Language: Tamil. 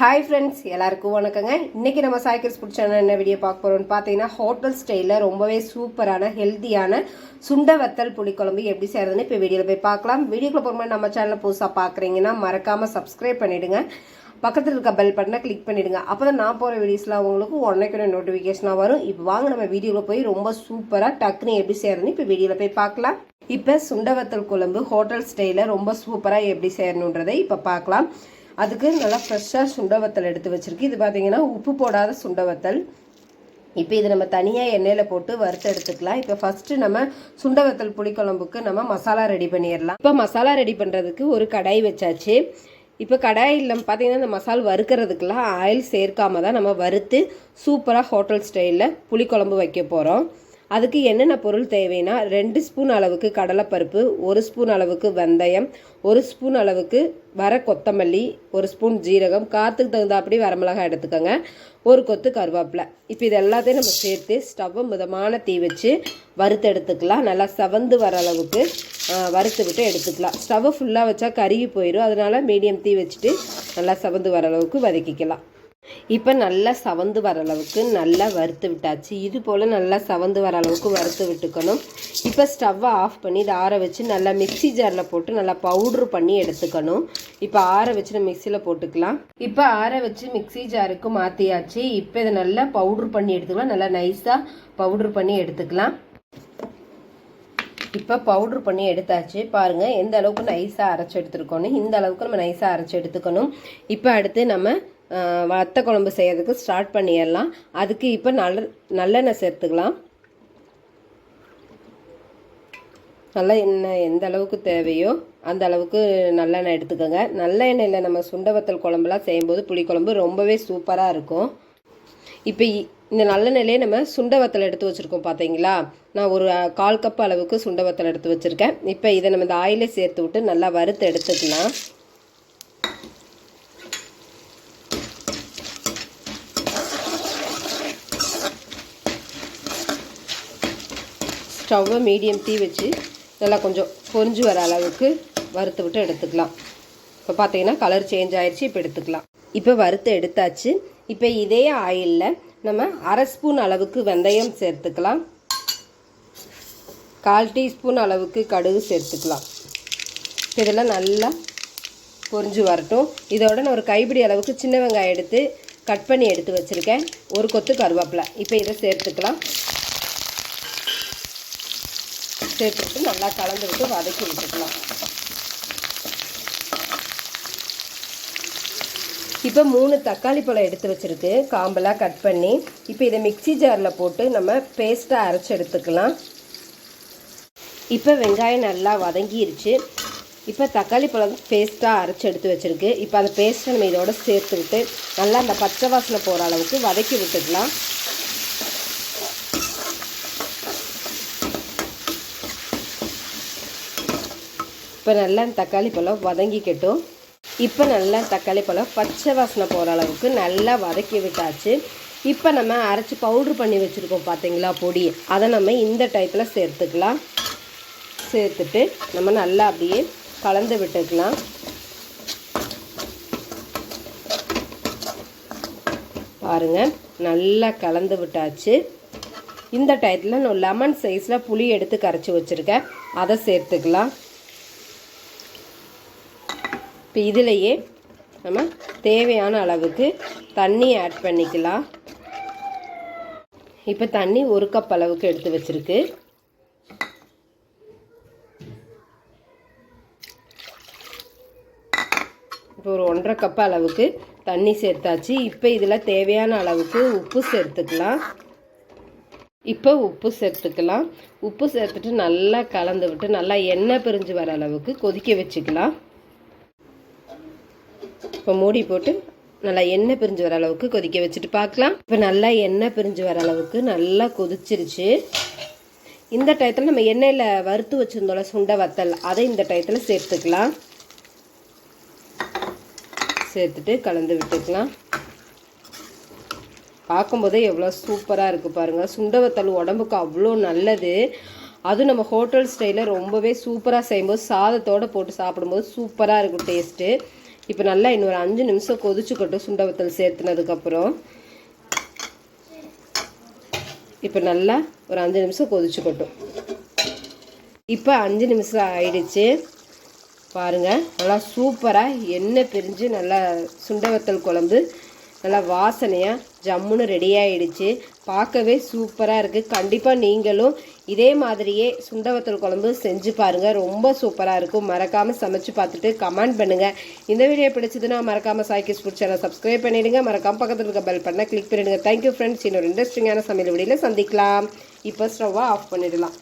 ஹாய் ஃப்ரெண்ட்ஸ் எல்லாருக்கும் வணக்கங்க. இன்றைக்கி நம்ம சாய்க்கர்ஸ் பிடிச்ச என்ன வீடியோ பார்க்க போகிறோம்னு பார்த்தீங்கன்னா ஹோட்டல் ஸ்டைலில் ரொம்பவே சூப்பரான ஹெல்த்தியான சுண்ட வத்தல் புளிக்குழம்பு எப்படி செய்யறதுன்னு இப்போ வீடியோவில் போய் பார்க்கலாம். வீடியோக்குள்ள போகும்போது நம்ம சேனலில் புதுசாக பார்க்குறீங்கன்னா மறக்காமல் சப்ஸ்கிரைப் பண்ணிடுங்க. பக்கத்தில் இருக்க பெல் பட்டனை கிளிக் பண்ணிவிடுங்க அப்போ தான் நான் போகிற வீடியோஸ்லாம் உங்களுக்கு உடனே நோட்டிஃபிகேஷனாக வரும். இப்போ வாங்க நம்ம வீடியோவில் போய் ரொம்ப சூப்பராக டக்குன்னு எப்படி செய்யறதுன்னு இப்போ வீடியோவில் போய் பார்க்கலாம். இப்போ சுண்டவத்தல் குழம்பு ஹோட்டல் ஸ்டைலில் ரொம்ப சூப்பராக எப்படி செய்யணுன்றதை இப்போ பார்க்கலாம். அதுக்கு நல்லா ஃப்ரெஷ்ஷாக சுண்டவத்தல் எடுத்து வச்சுருக்கு. இது பார்த்திங்கன்னா உப்பு போடாத சுண்டவத்தல். இப்போ இது நம்ம தனியாக எண்ணெயில் போட்டு வறுத்து எடுத்துக்கலாம். இப்போ ஃபஸ்ட்டு நம்ம சுண்டவத்தல் புளிக்குழம்புக்கு நம்ம மசாலா ரெடி பண்ணிடலாம். இப்போ மசாலா ரெடி பண்ணுறதுக்கு ஒரு கடாய் வச்சாச்சு. இப்போ கடாயில் பார்த்தீங்கன்னா இந்த மசால் வறுக்கிறதுக்கெல்லாம் ஆயில் சேர்க்காம தான் நம்ம வறுத்து சூப்பராக ஹோட்டல் ஸ்டைலில் புளிக்குழம்பு வைக்க போகிறோம் அதுக்கு என்னென்ன பொருள் தேவைன்னா ரெண்டு ஸ்பூன் அளவுக்கு கடலைப்பருப்பு ஒரு ஸ்பூன் அளவுக்கு வெந்தயம் ஒரு ஸ்பூன் அளவுக்கு வர கொத்தமல்லி ஒரு ஸ்பூன் ஜீரகம் காற்றுக்கு தகுந்தாப்படி வரமிளகாய் எடுத்துக்கோங்க. ஒரு கொத்து கருவேப்பிலை. இப்போ இது எல்லாத்தையும் நம்ம சேர்த்து ஸ்டவ்வை மிதமான தீ வச்சு வறுத்து எடுத்துக்கலாம். நல்லா செவந்து வர அளவுக்கு வறுத்து விட்டு எடுத்துக்கலாம். ஸ்டவ்வை ஃபுல்லாக வச்சா கருகி போயிடும் அதனால மீடியம் தீ வச்சுட்டு நல்லா செவந்து வர அளவுக்கு வதக்கிக்கலாம். இப்போ நல்லா சவந்து வர அளவுக்கு நல்லா வறுத்து விட்டாச்சு. இது போல் நல்லா சவந்து வர அளவுக்கு வறுத்து விட்டுக்கணும். இப்போ ஸ்டவ்வை ஆஃப் பண்ணி இதை ஆற வச்சு நல்லா மிக்ஸி ஜாரில் போட்டு நல்லா பவுட்ரு பண்ணி எடுத்துக்கணும். இப்போ ஆற வச்சு நம்ம மிக்சியில் போட்டுக்கலாம். இப்போ ஆற வச்சு மிக்ஸி ஜாருக்கு மாற்றியாச்சு இப்போ இதை நல்லா பவுட்ரு பண்ணி எடுத்துக்கலாம். நல்லா நைஸாக பவுட்ரு பண்ணி எடுத்துக்கலாம். இப்போ பவுட்ரு பண்ணி எடுத்தாச்சு. பாருங்கள் எந்த அளவுக்கு நைஸாக அரைச்சி எடுத்துருக்கோன்னு இந்த அளவுக்கு நம்ம நைஸாக அரைச்சி எடுத்துக்கணும். இப்போ அடுத்து நம்ம வத்த குழம்பு செய்யறதுக்கு ஸ்டார்ட் பண்ணிடலாம். அதுக்கு இப்போ நல்ல நல்லெண்ணெய் சேர்த்துக்கலாம். நல்ல எண்ணெய் எந்த அளவுக்கு தேவையோ அந்த அளவுக்கு நல்லெண்ணெய் எடுத்துக்கோங்க. நல்ல எண்ணெயில் நம்ம சுண்டவத்தல் குழம்புலாம் செய்யும்போது புளிக்குழம்பு ரொம்பவே சூப்பராக இருக்கும். இப்போ இ- இந்த நல்லெண்ணெயிலே நம்ம சுண்டவத்தல் எடுத்து வச்சுருக்கோம் பார்த்தீங்களா நான் ஒரு கால் கப் அளவுக்கு சுண்டவத்தல் எடுத்து வச்சுருக்கேன். இப்போ இதை நம்ம இந்த ஆயிலே சேர்த்து விட்டு நல்லா வறுத்து எடுத்துக்கலாம். ஸ்டவ்வை மீடியம் தீ வச்சு நல்லா கொஞ்சம் பொரிஞ்சு வர அளவுக்கு வறுத்து விட்டு எடுத்துக்கலாம். இப்போ பார்த்தீங்கன்னா கலர் சேஞ்ச் ஆயிடுச்சு இப்போ எடுத்துக்கலாம். இப்போ வறுத்து எடுத்தாச்சு. இப்போ இதே ஆயிலில் நம்ம அரை ஸ்பூன் அளவுக்கு வெந்தயம் சேர்த்துக்கலாம். கால் டீஸ்பூன் அளவுக்கு கடுகு சேர்த்துக்கலாம். இதெல்லாம் நல்லா பொரிஞ்சு வரட்டும். இதோட நான் ஒரு கைப்பிடி அளவுக்கு சின்ன வெங்காயம் எடுத்து கட் பண்ணி எடுத்து வச்சுருக்கேன். ஒரு கொத்து கருவேப்பிலை. இப்போ இதை சேர்த்துக்கலாம். சேர்த்துட்டு நல்லா கலந்து விட்டு வதக்கி விட்டுக்கலாம். இப்போ மூணு தக்காளி பழம் எடுத்து வச்சுருக்கு. காம்பெல்லாம் கட் பண்ணி இப்போ இதை மிக்ஸி ஜாரில் போட்டு நம்ம பேஸ்ட்டாக அரைச்சி எடுத்துக்கலாம். இப்போ வெங்காயம் நல்லா வதங்கிருச்சு. இப்போ தக்காளி பழம் பேஸ்ட்டாக அரைச்சி எடுத்து வச்சுருக்கு. இப்போ அந்த பேஸ்ட்டை நம்ம இதோட சேர்த்து விட்டு நல்லா அந்த பச்சை வாசனை போகிற அளவுக்கு வதக்கி விட்டுக்கலாம். இப்போ நல்லா தக்காளி பழம் வதங்கிக்கட்டும். இப்போ நல்லா தக்காளி பழம் பச்சை வாசனை போகிற அளவுக்கு நல்லா வதக்கி விட்டாச்சு. இப்போ நம்ம அரைச்சி பவுட்ரு பண்ணி வச்சுருக்கோம் பார்த்தீங்களா பொடி? அதை நம்ம இந்த டைப்பில் சேர்த்துக்கலாம். சேர்த்துட்டு நம்ம நல்லா அப்படியே கலந்து விட்டுக்கலாம். பாருங்கள் நல்லா கலந்து விட்டாச்சு. இந்த டயத்தில் நான் லெமன் சைஸில் புளி எடுத்து கரைச்சி வச்சுருக்கேன். அதை சேர்த்துக்கலாம். இப்போ இதிலையே நம்ம தேவையான அளவுக்கு தண்ணி ஆட் பண்ணிக்கலாம். இப்போ தண்ணி ஒரு கப் அளவுக்கு எடுத்து வச்சிருக்கு. இப்போ ஒரு ஒன்றரை கப் அளவுக்கு தண்ணி சேர்த்தாச்சு. இப்போ இதில் தேவையான அளவுக்கு உப்பு சேர்த்துக்கலாம். இப்போ உப்பு சேர்த்துக்கலாம். உப்பு சேர்த்துட்டு நல்லா கலந்து விட்டு நல்லா எண்ணெய் பிரிஞ்சு வர அளவுக்கு கொதிக்க வச்சுக்கலாம். இப்போ மூடி போட்டு நல்லா எண்ணெய் பிரிஞ்சு வர அளவுக்கு கொதிக்க வச்சுட்டு பார்க்கலாம். இப்போ நல்லா எண்ணெய் பிரிஞ்சு வர அளவுக்கு நல்லா கொதிச்சிருச்சு. இந்த டயத்தில் நம்ம எண்ணெயில் வறுத்து வச்சுருந்தோம்ல சுண்டை வத்தல் அதை இந்த டயத்தில் சேர்த்துக்கலாம். சேர்த்துட்டு கலந்து விட்டுக்கலாம். பார்க்கும்போதே எவ்வளோ சூப்பராக இருக்குது பாருங்கள் சுண்டவத்தல் உடம்புக்கு அவ்வளோ நல்லது. அதுவும் நம்ம ஹோட்டல் ஸ்டைலில் ரொம்பவே சூப்பராக செய்யும்போது சாதத்தோடு போட்டு சாப்பிடும்போது சூப்பராக இருக்கும் டேஸ்ட்டு. இப்போ நல்லா இன்னொரு அஞ்சு நிமிஷம் கொதிச்சுக்கட்டும் சுண்ட வத்தல் சேர்த்துனதுக்கப்புறம் இப்போ நல்லா ஒரு அஞ்சு நிமிஷம் கொதிச்சுக்கட்டும் இப்போ அஞ்சு நிமிஷம் ஆயிடுச்சு. பாருங்கள் நல்லா சூப்பராக எண்ணெய் பிரிஞ்சு நல்லா சுண்டவத்தல் குழம்பு நல்லா வாசனையாக ஜம்முன்னு ரெடி ஆகிடுச்சு பார்க்கவே சூப்பராக இருக்குது கண்டிப்பாக நீங்களும் இதே மாதிரியே சுண்டவத்தல் குழம்பு செஞ்சு பாருங்கள் ரொம்ப சூப்பராக இருக்கும். மறக்காமல் சமைச்சு பார்த்துட்டு கமெண்ட் பண்ணுங்கள் இந்த வீடியோ பிடிச்சதுன்னா மறக்காமல் சாய்க்கிஸ் ஃபுட் சேனல் சப்ஸ்கிரைப் பண்ணிடுங்க. மறக்காமல் பக்கத்தில் இருக்க பெல் பண்ண கிளிக் பண்ணிவிடுங்க தேங்க்யூ ஃப்ரெண்ட்ஸ் இன்னொரு இன்ட்ரெஸ்டிங்கான சமையல் வீடியோவில் சந்திக்கலாம். இப்போ ஸ்டவ்வாக ஆஃப் பண்ணிடலாம்.